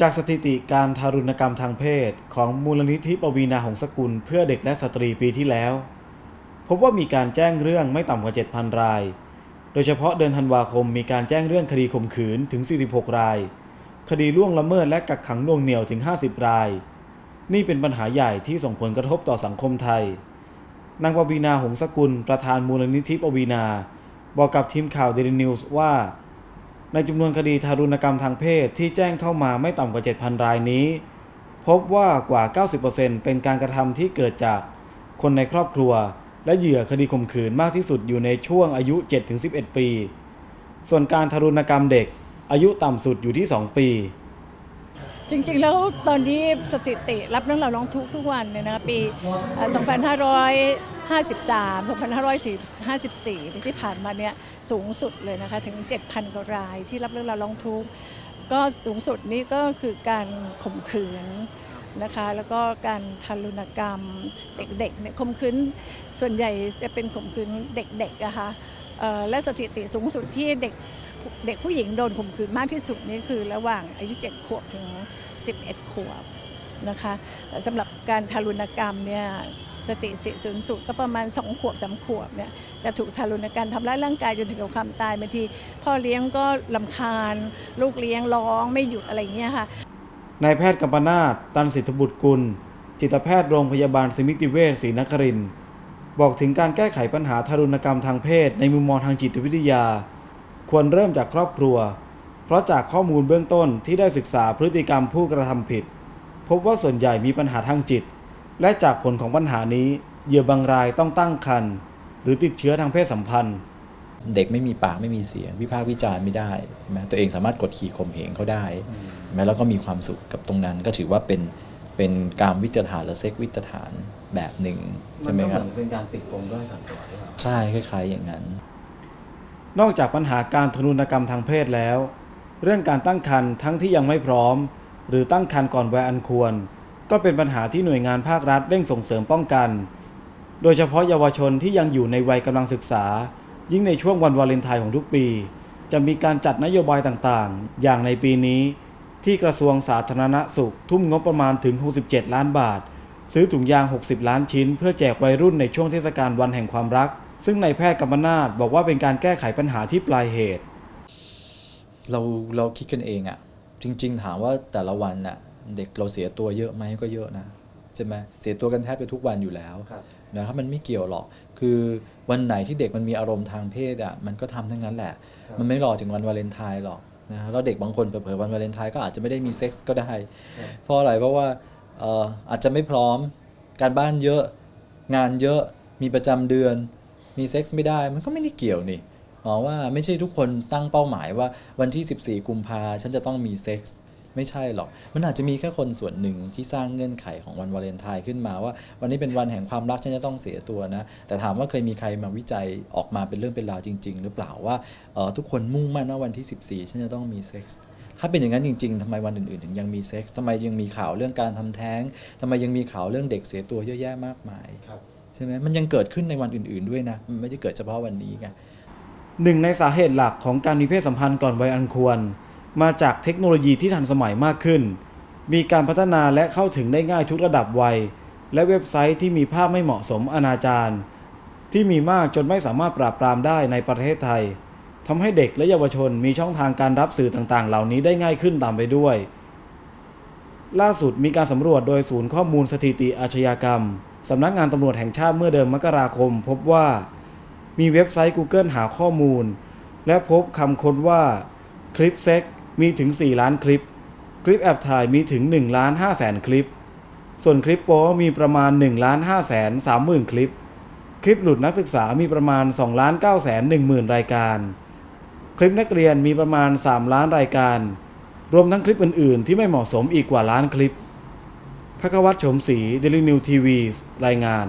จากสถิติการทารุณกรรมทางเพศของมูลนิธิปวีนาหงสกุลเพื่อเด็กและสตรีปีที่แล้ว พบว่ามีการแจ้งเรื่องไม่ต่ำกว่า 7,000 ราย โดยเฉพาะเดือนธันวาคมมีการแจ้งเรื่องคดีข่มขืนถึง 46 ราย คดีล่วงละเมิดและกักขังน่วงเหนี่ยวถึง 50 ราย นี่เป็นปัญหาใหญ่ที่ส่งผลกระทบต่อสังคมไทย นางปวีนาหงสกุล ประธานมูลนิธิปวีนาบอกกับทีมข่าวเดลินิวส์ว่า ในจำนวนคดีทารุณกรรมทางเพศที่แจ้งเข้ามาไม่ต่ำกว่า 7,000 รายนี้ พบว่ากว่า 90%เป็นการกระทำที่เกิดจากคนในครอบครัว และเหยื่อคดีข่มขืนมากที่สุดอยู่ในช่วงอายุ 7-11 ปี ส่วนการทารุณกรรมเด็กอายุต่ำสุดอยู่ที่ 2 ปี จริงๆ แล้วตอนนี้สถิติรับเรื่องราวร้องทุกข์ทุกวันเนี่ยนะคะปี 2553 2554 ที่ผ่านมาเนี่ยสูงสุดเลยนะคะถึง 7,000 กว่ารายที่รับเรื่องราวร้องทุกข์ก็สูงสุดนี้ก็คือการข่มขืนนะคะแล้วก็การทารุณกรรมเด็กๆเนี่ยข่มขืนส่วนใหญ่จะเป็นข่มขืนเด็กๆนะคะและสถิติสูงสุดที่เด็ก เด็กผู้หญิงโดนข่มขืนมากที่สุดนี่คือระหว่างอายุ 7 ขวบถึง 11 ขวบนะคะแต่สำหรับการทารุณกรรมเนี่ยสติสิสูงสุดก็ประมาณ 2 ขวบสาขวบเนี่ยจะถูกทารุณกรรมทำร้ายร่างกายจนถึงกับความตายบางทีพ่อเลี้ยงก็ลำคาญ ลูกเลี้ยงร้องไม่หยุดอะไรอย่างเงี้ยค่ะนายแพทย์กัมปนาตตันสิทธบุตรกุล จิตแพทย์โรงพยาบาลสมิติเวชศรีนครินบอกถึงการแก้ไขปัญหาทารุณกรรมทางเพศในมุมมองทางจิตวิทยา ควรเริ่มจากครอบครัว เพราะจากข้อมูลเบื้องต้นที่ได้ศึกษาพฤติกรรมผู้กระทำผิด พบว่าส่วนใหญ่มีปัญหาทางจิต และจากผลของปัญหานี้เหยื่อบางรายต้องตั้งครรภ์หรือติดเชื้อทางเพศสัมพันธ์ เด็กไม่มีปากไม่มีเสียง วิพากษ์วิจารณ์ไม่ได้ใช่ไหมตัวเองสามารถกดขี่ข่มเหงเขาได้ใช่ไหมแล้วก็มีความสุขกับตรงนั้นก็ถือว่าเป็นเป็นการวิจารฐานหรือเซ็กวิจารฐานแบบหนึ่งใช่ไหมครับเป็นการติดปมด้วยสังตัวหรือเปล่าใช่คล้ายๆอย่างนั้น นอกจากปัญหาการทารุณกรรมทางเพศแล้ว เรื่องการตั้งครรภ์ทั้งที่ยังไม่พร้อม หรือตั้งครรภ์ก่อนวัยอันควร ก็เป็นปัญหาที่หน่วยงานภาครัฐเร่งส่งเสริมป้องกัน โดยเฉพาะเยาวชนที่ยังอยู่ในวัยกำลังศึกษา ยิ่งในช่วงวันวาเลนไทน์ของทุกปี จะมีการจัดนโยบายต่างๆ อย่างในปีนี้ ที่กระทรวงสาธารณสุข ทุ่มงบประมาณถึง 67 ล้านบาท ซื้อถุงยาง 60 ล้านชิ้น เพื่อแจกวัยรุ่นในช่วงเทศกาลวันแห่งความรัก ซึ่งนายแพทย์กัมปนาตบอกว่าเป็นการแก้ไขปัญหาที่ปลายเหตุ เราเราคิดกันเองอะจริง ๆ ถามว่าแต่ละวันอะเด็กเราเสียตัวเยอะไหมก็เยอะนะใช่ไหมเสียตัวกันแทบจะทุกวันอยู่แล้วครับนะครับมันไม่เกี่ยวหรอก คือวันไหนที่เด็กมันมีอารมณ์ทางเพศอะมันก็ทำทั้งนั้นแหละ มันไม่รอถึงวันวาเลนไทน์หรอกนะแล้วเด็กบางคนเผลอๆวันวาเลนไทน์ก็อาจจะไม่ได้มีเซ็กส์ก็ได้ เพราะอะไรเพราะว่าเอ่ออาจจะไม่พร้อมการบ้านเยอะงานเยอะมีประจำเดือน มีเซ็กส์ไม่ได้มันก็ไม่ได้เกี่ยวนี่หมอว่าไม่ใช่ทุกคนตั้งเป้าหมายว่าวันที่ 14 กุมภาฉันจะต้องมีเซ็กส์ไม่ใช่หรอก มันอาจจะมีแค่คนส่วนหนึ่งที่สร้างเงื่อนไขของวันวาเลนไทน์ขึ้นมาว่า วันนี้เป็นวันแห่งความรักฉันจะต้องเสียตัวนะ แต่ถามว่าเคยมีใครมาวิจัยออกมาเป็นเรื่องเป็นราวจริง ๆ หรือเปล่าว่าเออทุกคนมุ่งมั่นว่าวันที่ 14 ฉันจะต้องมีเซ็กส์ถ้าเป็นอย่างนั้นจริง ๆ ทำไมวันอื่นๆ ถึงยังมีเซ็กส์ทำไมยังมีข่าวเรื่องการทำแท้งทำไมยังมีข่าวเรื่องเด็กเสียตัวเยอะแยะมากมาย ใช่ไหมมันยังเกิดขึ้นในวันอื่น ๆด้วยนะมันไม่ได้เกิดเฉพาะวันนี้ไงหนึ่งในสาเหตุหลักของการมีเพศสัมพันธ์ก่อนวัยอันควร มาจากเทคโนโลยีที่ทันสมัยมากขึ้น มีการพัฒนาและเข้าถึงได้ง่ายทุกระดับวัย และเว็บไซต์ที่มีภาพไม่เหมาะสมอนาจารที่มีมากจนไม่สามารถปราบปรามได้ในประเทศไทยทำให้เด็กและเยาวชนมีช่องทางการรับสื่อต่างๆ เหล่านี้ได้ง่ายขึ้นตามไปด้วย ล่าสุดมีการสำรวจโดยศูนย์ข้อมูลสถิติอาชญากรรม สำนักงานตำรวจแห่งชาติเมื่อเดือนมกราคม พบว่ามีเว็บไซต์ Google หาข้อมูล และพบคำค้นว่าคลิปเซ็กมีถึง 4 ล้านคลิป คลิปแอบถ่ายมีถึง1ล้าน5แสนคลิป ส่วนคลิปโป๊มีประมาณ1ล้าน5แสน3หมื่นคลิป คลิปหลุดนักศึกษามีประมาณ2ล้าน9แสน1หมื่นรายการ คลิปนักเรียนมีประมาณ 3 ล้านรายการ รวมทั้งคลิปอื่น ๆ ที่ไม่เหมาะสมอีกกว่าล้านคลิป พระกวัตรชมศรีเดลินิวทีวี รายงาน